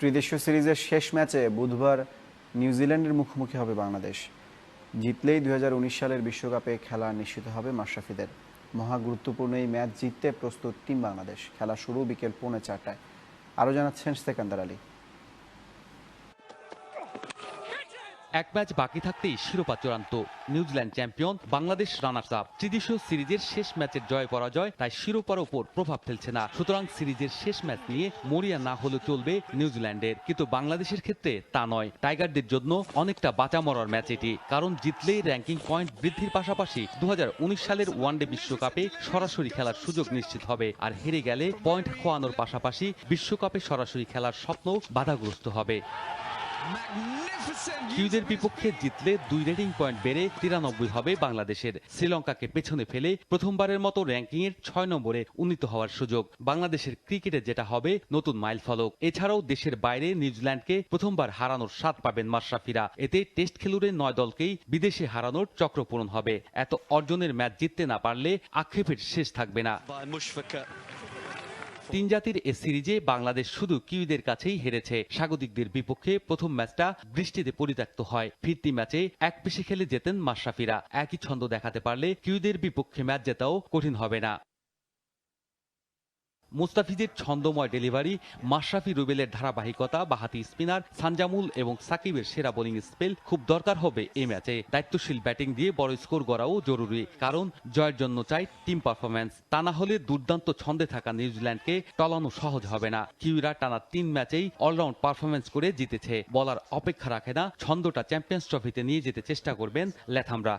ত্রিদেশীয় সিরিজের শেষ ম্যাচে বুধবার নিউজিল্যান্ডের মুখোমুখি হবে বাংলাদেশ। জিতলেই দু হাজার উনিশ সালের বিশ্বকাপে খেলা নিশ্চিত হবে মাশরাফিদের। মহা গুরুত্বপূর্ণ এই ম্যাচ জিততে প্রস্তুত টিম বাংলাদেশ। খেলা শুরু বিকেল পৌনে চারটায়। আরও জানাচ্ছেন সেকান্দার আলী। এক ম্যাচ বাকি থাকতেই শিরোপা চূড়ান্ত। New Zealand champion, Bangladesh runners up. ত্রিদেশীয় সিরিজের শেষ ম্যাচের জয় পরাজয়, তাই শিরোপার ওপর প্রভাব ফেলছে না। সুতরাং সিরিজের শেষ ম্যাচ নিয়ে মরিয়া না হলে চলবে নিউজিল্যান্ডের। কিন্তু বাংলাদেশের ক্ষেত্রে তা নয়। টাইগারদের জন্য অনেকটা বাঁচা মরার ম্যাচ এটি। কারণ জিতলেই র্যাঙ্কিং পয়েন্ট বৃদ্ধির পাশাপাশি দু হাজার উনিশ সালের ওয়ানডে বিশ্বকাপে সরাসরি খেলার সুযোগ নিশ্চিত হবে। আর হেরে গেলে পয়েন্ট খোয়ানোর পাশাপাশি বিশ্বকাপে সরাসরি খেলার স্বপ্ন বাধাগ্রস্ত হবে। কিউদের বিপক্ষে জিতলে দুই রেটিং পয়েন্ট বেড়ে তিরানব্বই হবে বাংলাদেশের। শ্রীলঙ্কাকে পেছনে ফেলে প্রথমবারের মতো র্যাঙ্কিং এর ছয় নম্বরে উন্নীত হওয়ার সুযোগ। বাংলাদেশের ক্রিকেটে যেটা হবে নতুন মাইল ফলক। এছাড়াও দেশের বাইরে নিউজিল্যান্ডকে প্রথমবার হারানোর স্বাদ পাবেন মাশরাফিরা। এতে টেস্ট খেলুড়ে নয় দলকেই বিদেশে হারানোর চক্র পূরণ হবে। এত অর্জনের ম্যাচ জিততে না পারলে আক্ষেপের শেষ থাকবে না. তিন জাতির এ সিরিজে বাংলাদেশ শুধু কিউদের কাছেই হেরেছে। স্বাগতিকদের বিপক্ষে প্রথম ম্যাচটা বৃষ্টিতে পরিত্যক্ত হয়। ফিরতি ম্যাচে এক পেশে খেলে যেতেন মাশরাফিরা। একই ছন্দ দেখাতে পারলে কিউদের বিপক্ষে ম্যাচ জেতাও কঠিন হবে না। মুস্তাফিজের ছন্দময় ডেলিভারি, মাশরাফি রুবেলের ধারাবাহিকতা, বাহাতি স্পিনার, সানজামুল এবং সাকিবের সেরা বোলিং স্পেল খুব দরকার হবে এই ম্যাচে। দায়িত্বশীল ব্যাটিং দিয়ে বড় স্কোর গড়াও জরুরি, কারণ জয়ের জন্য চাই টিম পারফরম্যান্স। তা না হলে দুর্দান্ত ছন্দে থাকা নিউজিল্যান্ডকে টলানো সহজ হবে না। কিউরা টানা তিন ম্যাচেই অলরাউন্ড পারফরম্যান্স করে জিতেছে। বলার অপেক্ষা রাখে না, ছন্দটা চ্যাম্পিয়ন্স ট্রফিতে নিয়ে যেতে চেষ্টা করবেন ল্যাথামরা।